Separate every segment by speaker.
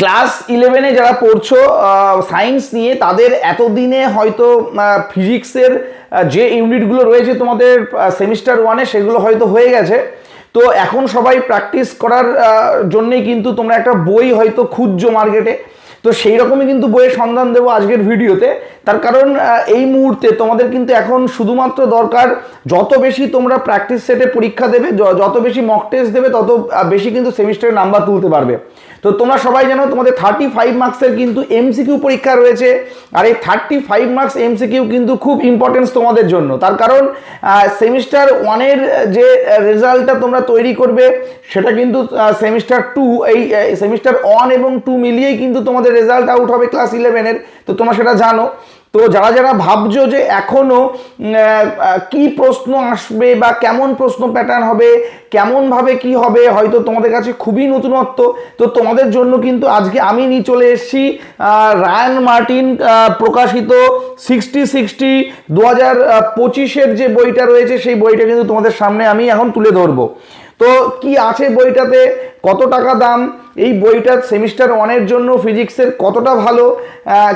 Speaker 1: Class ইলেভেনে যারা পড়ছো সায়েন্স নিয়ে, তাদের এতদিনে হয়তো ফিজিক্সের যে ইউনিটগুলো রয়েছে তোমাদের সেমিস্টার ওয়ানে সেগুলো হয়তো হয়ে গেছে। তো এখন সবাই প্র্যাকটিস করার জন্যেই কিন্তু তোমরা একটা বই হয়তো খুঁজছো মার্কেটে তো সেই রকমই কিন্তু বইয়ের সন্ধান দেবো আজকের ভিডিওতে। তার কারণ এই মুহূর্তে তোমাদের কিন্তু এখন শুধুমাত্র দরকার যত বেশি তোমরা প্র্যাকটিস সেটে পরীক্ষা দেবে যত বেশি মক টেস্ট দেবে, তত বেশি কিন্তু সেমিস্টারে নাম্বার তুলতে পারবে। তো তোমরা সবাই জানো তোমাদের থার্টি ফাইভ মার্কসের কিন্তু এমসিকিউ পরীক্ষা রয়েছে, আর এই থার্টি ফাইভ মার্কস এমসিকিউ কিন্তু খুব ইম্পর্টেন্স তোমাদের জন্য। তার কারণ সেমিস্টার ওয়ানের যে রেজাল্টটা তোমরা তৈরি করবে, সেটা কিন্তু সেমিস্টার টু এই সেমিস্টার ওয়ান এবং টু মিলিয়েই কিন্তু তোমাদের রেজাল্ট আউট হবে ক্লাস ইলেভেনের তো তোমরা সেটা জানো। তো যারা যারা ভাবছ যে এখনও কি প্রশ্ন আসবে বা কেমন প্রশ্ন প্যাটার্ন হবে কেমনভাবে কি হবে, হয়তো তোমাদের কাছে খুবই নতুনত্ব। তো তোমাদের জন্য কিন্তু আজকে আমি নিয়ে চলে এসেছি রায়ান মার্টিন প্রকাশিত সিক্সটি সিক্সটি দু হাজার পঁচিশের যে বইটা রয়েছে, সেই বইটা কিন্তু তোমাদের সামনে আমি এখন তুলে ধরবো। তো কি আছে বইটাতে? কত টাকা দাম? এই বইটা সেমিস্টার ওয়ানের জন্য ফিজিক্সের কতটা ভালো?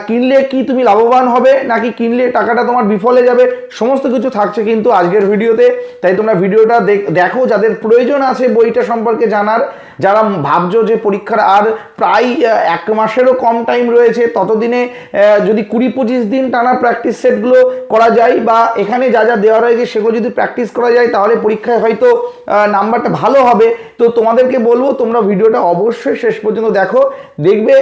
Speaker 1: কিনলে কি তুমি লাভবান হবে? নাকি কিনলে টাকাটা তোমার বিফলে যাবে? সমস্ত কিছু থাকছে কিন্তু আজকের ভিডিওতে। তাই তোমরা ভিডিওটা দেখ- যাদের প্রয়োজন আছে বইটা সম্পর্কে জানার। যারা ভাবছ যে পরীক্ষার আর প্রায় এক মাসেরও কম টাইম রয়েছে, ততদিনে যদি কুড়ি পঁচিশ দিন টানা প্র্যাকটিস সেটগুলো করা যায় বা এখানে যা যা দেওয়া রয়েছে সেগুলো যদি প্র্যাকটিস করা যায়, তাহলে পরীক্ষায় হয়তো নাম্বারটা ভালো হবে। তো তোমাদেরকে বলব তোমরা ভিডিওটা অবশ্যই শেষ পর্যন্ত দেখো। দেখবে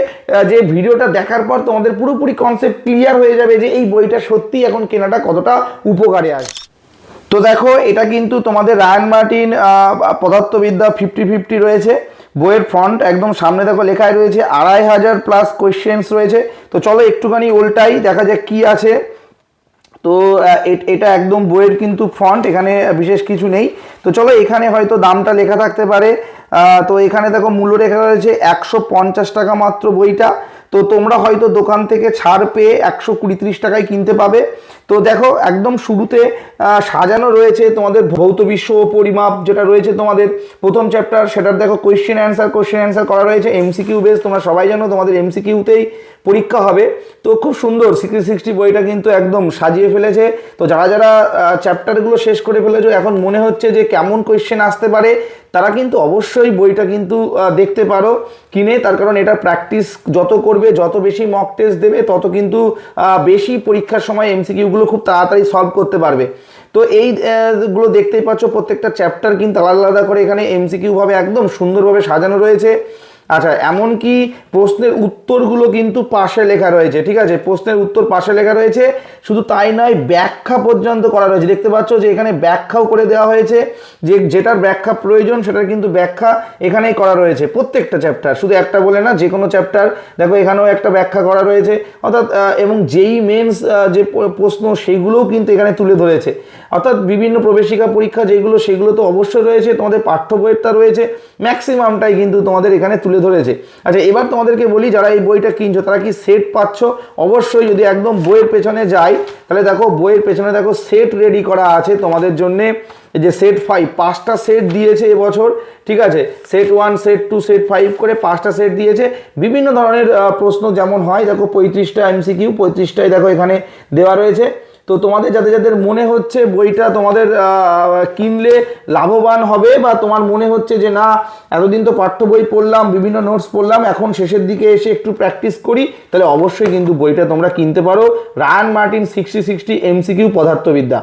Speaker 1: যে ভিডিওটা দেখার পর তোমাদের পুরোপুরি কনসেপ্ট ক্লিয়ার হয়ে যাবে যে এই বইটা সত্যি এখন কেনাটা কতটা উপকারে আসবে। তো দেখো, এটা কিন্তু তোমাদের রায়ান মার্টিন পদার্থবিদ্যা ফিফটি ফিফটি রয়েছে। বইয়ের ফ্রন্ট একদম সামনে দেখো লেখায় রয়েছে, আড়াই হাজার প্লাস কোয়েশ্চেন্স রয়েছে। তো চলো একটুখানি উল্টাই, দেখা যাক কি আছে। তো এটা একদম বইয়ের কিন্তু ফ্রন্ট এখানে বিশেষ কিছু নেই। তো চলো এখানে হয়তো দামটা লেখা থাকতে পারে। তো এখানে দেখো মূল্য রেখা রয়েছে একশো পঞ্চাশ টাকা মাত্র বইটা। তো তোমরা হয়তো দোকান থেকে ছাড় পেয়ে একশো কুড়ি ত্রিশ টাকায় কিনতে পাবে। তো দেখো, একদম শুরুতে সাজানো রয়েছে তোমাদের ভৌত বিশ্ব পরিমাপ যেটা রয়েছে তোমাদের। প্রথম চ্যাপ্টার সেটার দেখো কোয়েশ্চেন অ্যান্সার কোয়েশ্চেন অ্যান্সার করা রয়েছে। এমসিকিউ বেস তোমরা সবাই জানো, তোমাদের এমসিকিউতেই পরীক্ষা হবে। তো খুব সুন্দর সিক্সটি সিক্সটি বইটা কিন্তু একদম সাজিয়ে ফেলেছে। তো যারা যারা চ্যাপ্টারগুলো শেষ করে ফেলেছো, এখন মনে হচ্ছে যে কেমন কোয়েশ্চেন আসতে পারে, তারা কিন্তু অবশ্যই বইটা কিন্তু দেখতে পারো, কিনে। তার কারণ এটা প্র্যাকটিস যত করবে যত বেশি মক টেস্ট দেবে, তত কিন্তু বেশি পরীক্ষার সময় এমসিকিউগুলো খুব তাড়াতাড়ি সলভ করতে পারবে। তো এই গুলো দেখতেই পাচ্ছ, প্রত্যেকটা চ্যাপ্টার কিন্তু আলাদা আলাদা করে এখানে এমসিকিউভাবে একদম সুন্দরভাবে সাজানো রয়েছে। আচ্ছা এমনকি প্রশ্নের উত্তরগুলো কিন্তু পাশে লেখা রয়েছে, ঠিক আছে? প্রশ্নের উত্তর পাশে লেখা রয়েছে, শুধু তাই নয়, ব্যাখ্যা পর্যন্ত করা রয়েছে। দেখতে পাচ্ছ যে এখানে ব্যাখ্যাও করে দেওয়া হয়েছে, যে যেটার ব্যাখ্যা প্রয়োজন সেটার কিন্তু ব্যাখ্যা এখানেই করা রয়েছে, প্রত্যেকটা চ্যাপ্টার শুধু একটা বলে না, যে কোনো চ্যাপ্টার দেখো এখানেও একটা ব্যাখ্যা করা রয়েছে। অর্থাৎ এবং যেই মেন্স যে প্রশ্ন সেইগুলোও কিন্তু এখানে তুলে ধরেছে। অর্থাৎ বিভিন্ন প্রবেশিকা পরীক্ষা যেগুলো, সেগুলো তো অবশ্যই রয়েছে। তোমাদের পাঠ্য বইয়েরটা রয়েছে। ম্যাক্সিমামটাই কিন্তু তোমাদের এখানে তুলে ধরেছে। আচ্ছা এবার তোমাদেরকে বলি, যারা এই বইটা কিনছো, তারা কি সেট পাচ্ছ? অবশ্যই যদি একদম বইয়ের পেছনে যাই, তাহলে দেখো, বইয়ের পেছনে দেখো সেট রেডি করা আছে তোমাদের জন্যে। যে সেট ফাইভ পাঁচটা সেট দিয়েছে এবছর, ঠিক আছে? Set one set two set five করে পাঁচটা সেট দিয়েছে। বিভিন্ন ধরনের প্রশ্ন যেমন হয়, দেখো, পঁয়ত্রিশটা এমসিকিউ পঁয়ত্রিশটাই দেখো এখানে দেওয়া রয়েছে। তো তোমাদের যাদের যাদের মনে হচ্ছে বইটা তোমাদের কিনলে লাভবান হবে বা তোমার মনে হচ্ছে যে না, এতদিন তো পাঠ্য বই পড়লাম, বিভিন্ন নোটস পড়লাম, এখন শেষের দিকে এসে একটু প্র্যাকটিস করি, তাহলে অবশ্যই কিন্তু বইটা তোমরা কিনতে পারো। Ryan Martin sixty sixty MCQ পদার্থবিদ্যা।